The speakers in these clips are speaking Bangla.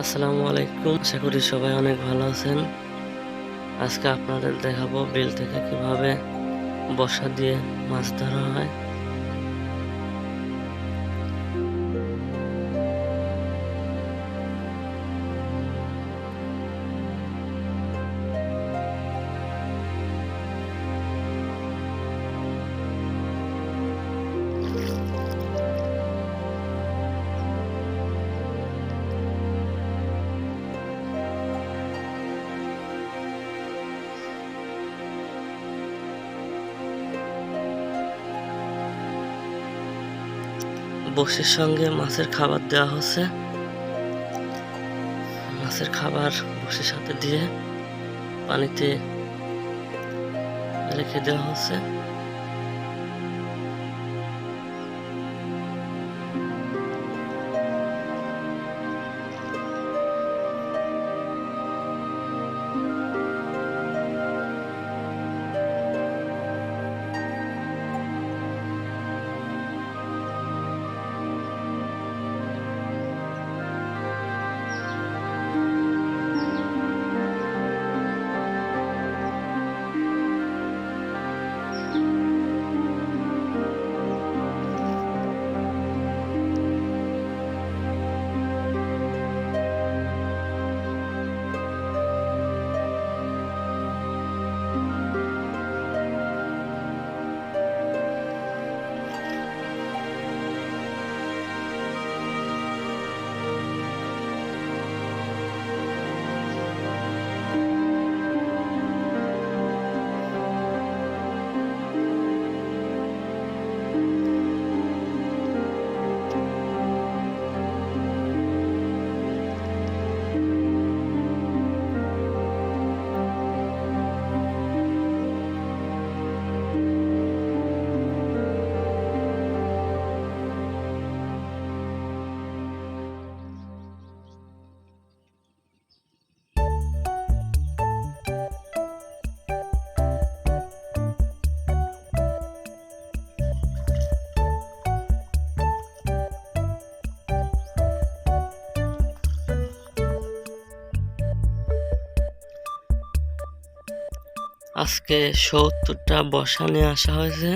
আসসালামু আলাইকুম। আশা করি সবাই অনেক ভালো আছেন। আজকে আপনাদের দেখাবো বিল থেকে কীভাবে বসা দিয়ে মাছ ধরা হয়। বসির সঙ্গে মাছের খাবার দেওয়া হচ্ছে। মাছের খাবার বসির সাথে দিয়ে পানিতে রেখে দেওয়া হচ্ছে। আজকে সত্তরটা বর্ষা নিয়ে আসা হয়েছে।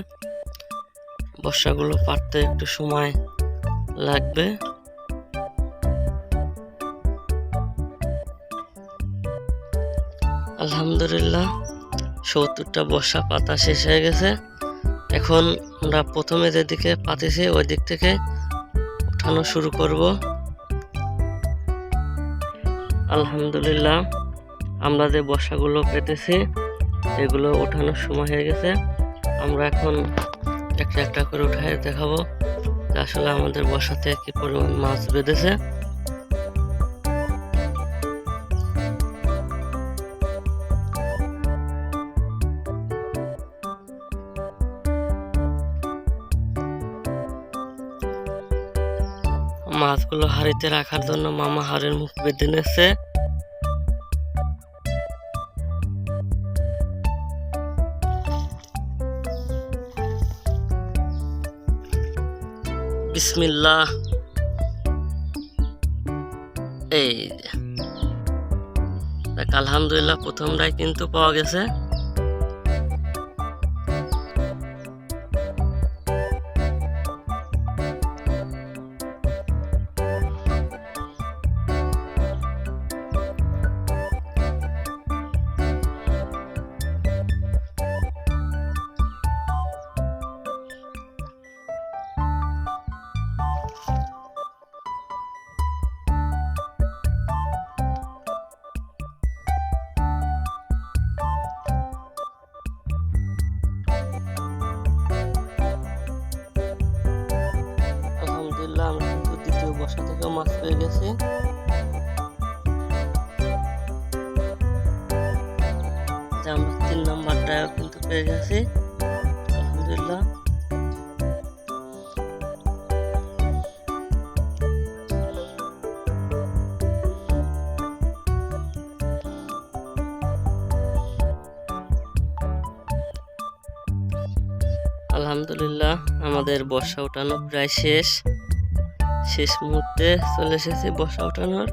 বর্ষাগুলো পারতে একটু সময় লাগবে। আলহামদুলিল্লাহ, সত্তরটা বর্ষা পাতা শেষ হয়ে গেছে। এখন আমরা প্রথমে যেদিকে পাতিছি ওই দিক থেকে উঠানো শুরু করব। আলহামদুলিল্লাহ, আমরা যে বর্ষাগুলো পেতেছি এগুলো ওঠানোর সময় হয়ে গেছে। আমরা এখন একটা একটা করে উঠায় দেখাবো আসলে আমাদের বর্ষাতে কি পরিমাণ মাছ বেঁধেছে। মাছগুলো হাড়িতে রাখার জন্য মামা হাড়ের মুখ বেঁধে নিচ্ছে বিসমিল্লাহ এই। দেখ, আলহামদুলিল্লাহ প্রথমটাই কিন্তু পাওয়া গেছে আলহামদুলিল্লাহ আমরা কিন্তু দ্বিতীয় বর্ষা থেকেও মাছ পেয়ে গেছি। যে আমরা তিন নম্বরটাও কিন্তু পেয়ে গেছি। আলহামদুলিল্লাহ। আলহামদুলিল্লাহ, আমাদের বর্ষা উঠানো প্রায় শেষ। শেষ মুহূর্তে চলে এসেছি বসা ওঠানোর।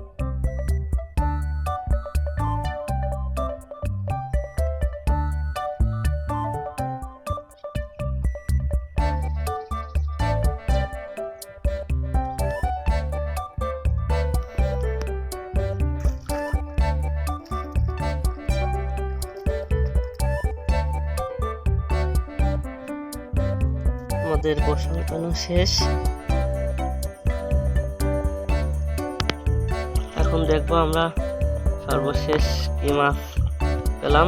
আমাদের বসা ওঠানো শেষ। এখন দেখব আমরা সর্বশেষ কি মাছ পেলাম।